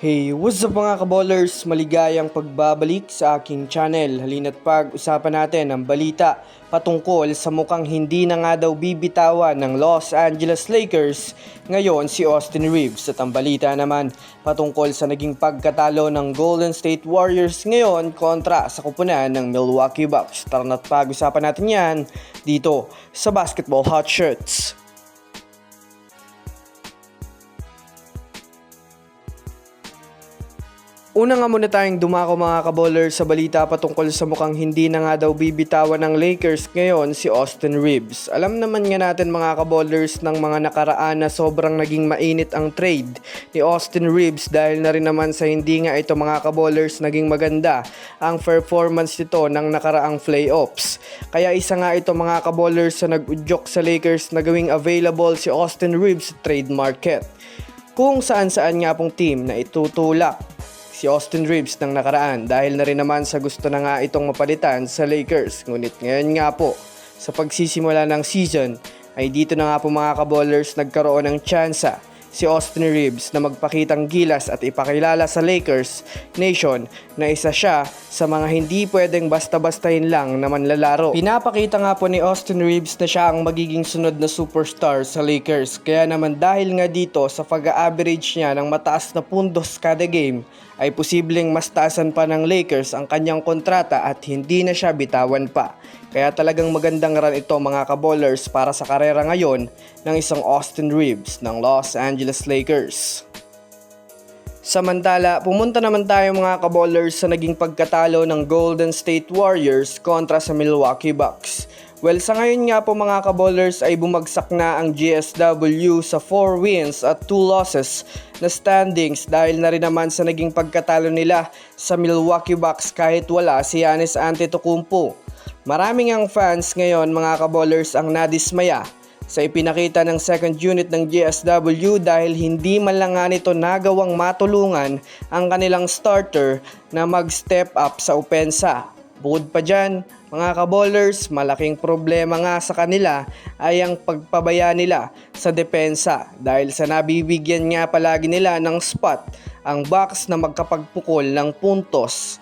Hey, what's up mga kaballers? Maligayang pagbabalik sa aking channel. Halina't pag-usapan natin ang balita patungkol sa mukhang hindi na nga daw bibitawan ng Los Angeles Lakers ngayon si Austin Reeves. At ang balita naman patungkol sa naging pagkatalo ng Golden State Warriors ngayon kontra sa kupunan ng Milwaukee Bucks. Tara na't pag-usapan natin yan dito sa Basketball Hot Shirts. Una nga muna tayong dumako mga kabowlers sa balita patungkol sa mukhang hindi na nga daw bibitawan ng Lakers ngayon si Austin Reeves. Alam naman nga natin mga kabowlers ng mga nakaraan na sobrang naging mainit ang trade ni Austin Reeves dahil na rin naman sa hindi nga ito mga kabowlers naging maganda ang performance nito ng nakaraang playoffs. Kaya isa nga ito mga kabowlers sa nag-udyok sa Lakers na gawing available si Austin Reeves trade market. Kung saan saan nga pong team na itutulak si Austin Reeves ng nakaraan dahil na rin naman sa gusto na nga itong mapalitan sa Lakers. Ngunit ngayon nga po, sa pagsisimula ng season, ay dito na nga po mga kaballers nagkaroon ng tsansa si Austin Reeves na magpakitang gilas at ipakilala sa Lakers Nation na isa siya sa mga hindi pwedeng basta-bastahin lang na manlalaro. Pinapakita nga po ni Austin Reeves na siya ang magiging sunod na superstar sa Lakers. Kaya naman dahil nga dito sa pag-average niya ng mataas na puntos kada game, ay posibleng mas taasan pa ng Lakers ang kanyang kontrata at hindi na siya bitawan pa. Kaya talagang magandang run ito mga kaballers para sa karera ngayon ng isang Austin Reeves ng Los Angeles Lakers. Samantala, pumunta naman tayo mga kaballers sa naging pagkatalo ng Golden State Warriors kontra sa Milwaukee Bucks. Well, sa ngayon nga po mga kaballers ay bumagsak na ang GSW sa 4 wins at 2 losses na standings dahil na rin naman sa naging pagkatalo nila sa Milwaukee Bucks kahit wala si Giannis Antetokounmpo. Maraming ang fans ngayon mga kaballers ang nadismaya sa ipinakita ng second unit ng GSW dahil hindi man lang nga nito nagawang matulungan ang kanilang starter na mag-step up sa opensa. Bukod pa dyan, mga kaballers, malaking problema nga sa kanila ay ang pagpabaya nila sa depensa dahil sa nabibigyan nga palagi nila ng spot ang box na magkapagpukol ng puntos.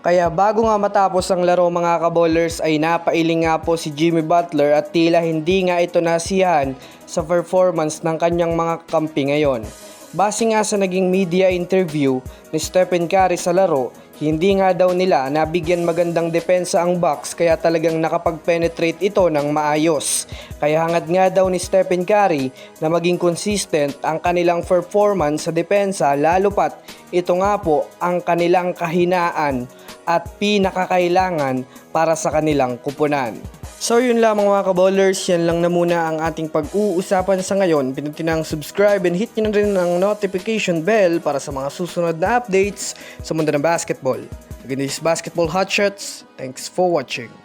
Kaya bago nga matapos ang laro mga kabowlers ay napailing nga po si Jimmy Butler at tila hindi nga ito nasiyahan sa performance ng kanyang mga kampi ngayon. Base nga sa naging media interview ni Stephen Curry sa laro, hindi nga daw nila nabigyan magandang depensa ang Bucks kaya talagang nakapag-penetrate ito ng maayos. Kaya hangad nga daw ni Stephen Curry na maging consistent ang kanilang performance sa depensa lalo pat ito nga po ang kanilang kahinaan at pinakakailangan para sa kanilang kupunan. So yun lamang mga kabowlers, yan lang na muna ang ating pag-uusapan sa ngayon. Pinutin ang subscribe and hit nyo na rin ang notification bell para sa mga susunod na updates sa mundo ng basketball. Again, this is Basketball Hotshots. Thanks for watching.